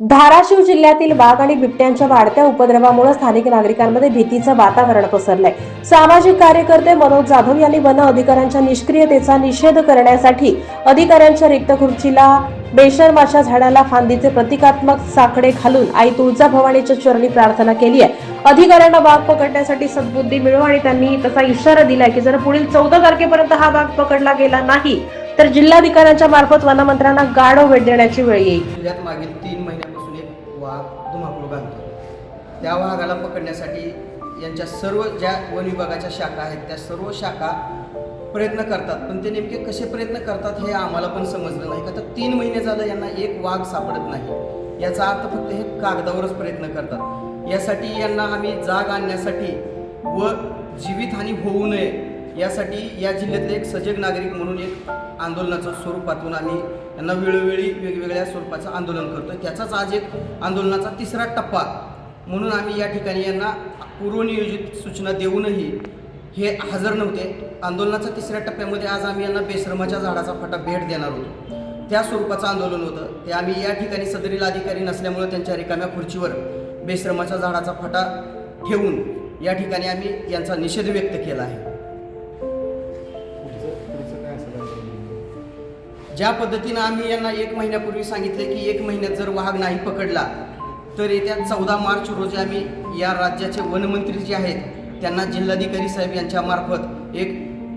धाराशिव जिल्ह्यातील वाघ आणि बिबट्यांच्या वाढत्या उपद्रवामुळे स्थानिक नागरिकांमध्ये भीतीचं वातावरण पसरलंय. सामाजिक कार्यकर्ते मनोज जाधव यांनी वन अधिकाऱ्यांच्या निष्क्रियतेचा निषेध करण्यासाठी अधिकाऱ्यांच्या रिक्त खुर्चीला बेशर्माच्या झाडाला फांदीचे प्रतिकात्मक साकडे घालून आई तुळजा भवानीच्या चरणी प्रार्थना केली आहे. अधिकाऱ्यांना वाघ पकडण्यासाठी सद्बुद्धी मिळो आणि त्यांनी तसा इशारा दिलाय की जर पुढील चौदा तारखेपर्यंत हा वाघ पकडला गेला नाही तर जिल्हाधिकाऱ्यांच्या मार्फत वनमंत्र्यांना गाढव भेट देण्याची वेळ येईल. जिल्ह्यात मागील तीन महिन्यापासून एक वाघ धुमाकूळ घालतो त्या वाघाला पकडण्यासाठी यांच्या सर्व ज्या वन विभागाच्या शाखा आहेत त्या सर्व शाखा प्रयत्न करतात. पण ते नेमके कसे प्रयत्न करतात हे आम्हाला पण समजलं नाही. का तर तीन महिने झालं यांना एक वाघ सापडत नाही. याचा अर्थ फक्त हे कागदावरच प्रयत्न करतात. यासाठी यांना आम्ही जाग आणण्यासाठी व जीवितहानी होऊ नये यासाठी या जिल्ह्यातले एक सजग नागरिक म्हणून एक आंदोलनाचं स्वरूपातून आम्ही यांना वेळोवेळी वेगवेगळ्या स्वरूपाचं आंदोलन करतो त्याचाच आज एक आंदोलनाचा तिसरा टप्पा म्हणून आम्ही या ठिकाणी यांना पूर्वनियोजित सूचना देऊनही हे हजर नव्हते. आंदोलनाच्या तिसऱ्या टप्प्यामध्ये आज आम्ही यांना बेश्रमाच्या झाडाचा फटा भेट देणार होतो. त्या स्वरूपाचं आंदोलन होतं. ते आम्ही या ठिकाणी सदरील अधिकारी नसल्यामुळे त्यांच्या रिकाम्या खुर्चीवर बेश्रमाच्या झाडाचा फटा ठेवून या ठिकाणी आम्ही यांचा निषेध व्यक्त केला आहे. ज्या पद्धतीनं आम्ही यांना एक महिन्यापूर्वी सांगितले की एक महिन्यात जर वाघ नाही पकडला तर येत्या चौदा मार्च रोजी आम्ही या राज्याचे वनमंत्री जे आहेत त्यांना जिल्हाधिकारी साहेब यांच्यामार्फत एक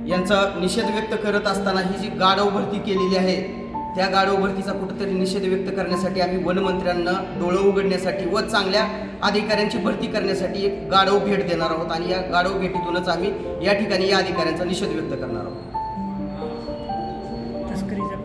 यांचा निषेध व्यक्त करत असताना ही जी गाढव भरती केलेली आहे त्या गाढव भरतीचा कुठेतरी निषेध व्यक्त करण्यासाठी आम्ही वनमंत्र्यांना डोळं उघडण्यासाठी व चांगल्या अधिकाऱ्यांची भरती करण्यासाठी एक गाढव भेट देणार आहोत आणि या गाढव भेटीतूनच आम्ही या ठिकाणी या अधिकाऱ्यांचा निषेध व्यक्त करणार आहोत. तस्करीचा